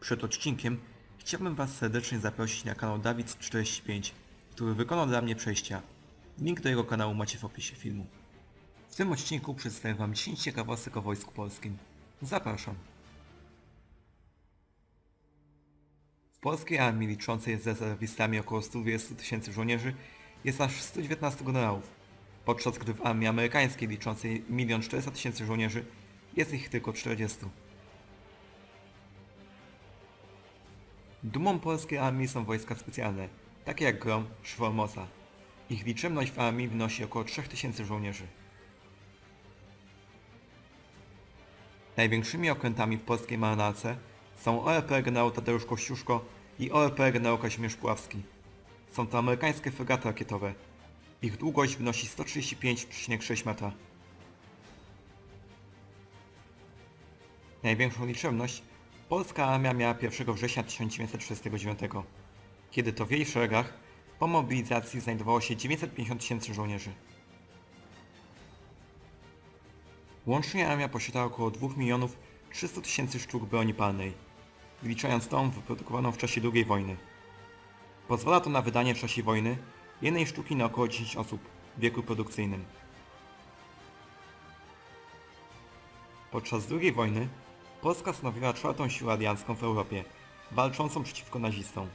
Przed odcinkiem chciałbym Was serdecznie zaprosić na kanał Dawid45, który wykonał dla mnie przejścia. Link do jego kanału macie w opisie filmu. W tym odcinku przedstawię Wam 10 ciekawostek o Wojsku Polskim. Zapraszam. W polskiej armii liczącej z rezerwistami około 120 tysięcy żołnierzy jest aż 119 generałów, podczas gdy w armii amerykańskiej liczącej 1 400 tysięcy żołnierzy jest ich tylko 40. Dumą polskiej armii są wojska specjalne, takie jak Grom czy Formosa. Ich liczebność w armii wynosi około 3000 żołnierzy. Największymi okrętami w polskiej marynarce są ORP generał Tadeusz Kościuszko i ORP generał Kazimierz Puławski. Są to amerykańskie fregaty rakietowe. Ich długość wynosi 135,6 metra. Największą liczebność polska armia miała 1 września 1939, kiedy to w jej szeregach po mobilizacji znajdowało się 950 tysięcy żołnierzy. Łącznie armia posiada około 2 milionów 300 tysięcy sztuk broni palnej, wliczając tą wyprodukowaną w czasie II wojny. Pozwala to na wydanie w czasie wojny jednej sztuki na około 10 osób w wieku produkcyjnym. Podczas II wojny Polska stanowiła czwartą siłę aliancką w Europie, walczącą przeciwko nazistom.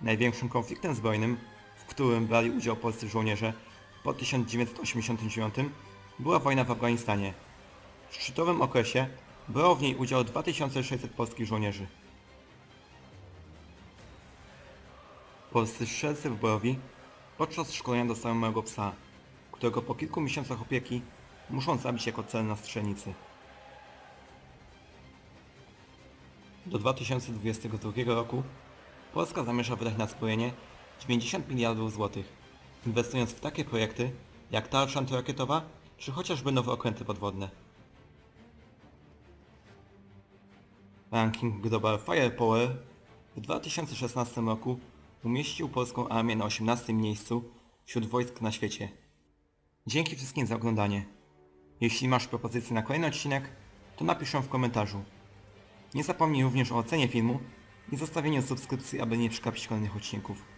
Największym konfliktem zbrojnym, w którym brali udział polscy żołnierze po 1989 była wojna w Afganistanie. W szczytowym okresie brało w niej udział 2600 polskich żołnierzy. Polscy strzelcy wyborowi podczas szkolenia dostają małego psa, którego po kilku miesiącach opieki muszą zabić jako cel na strzelnicy. Do 2022 roku Polska zamierza wydać na zbrojenie 90 miliardów złotych, inwestując w takie projekty jak tarcza antyrakietowa czy chociażby nowe okręty podwodne. Ranking Global Firepower w 2016 roku umieścił polską armię na 18 miejscu wśród wojsk na świecie. Dzięki wszystkim za oglądanie. Jeśli masz propozycje na kolejny odcinek, to napisz ją w komentarzu. Nie zapomnij również o ocenie filmu i zostawieniu subskrypcji, aby nie przegapić kolejnych odcinków.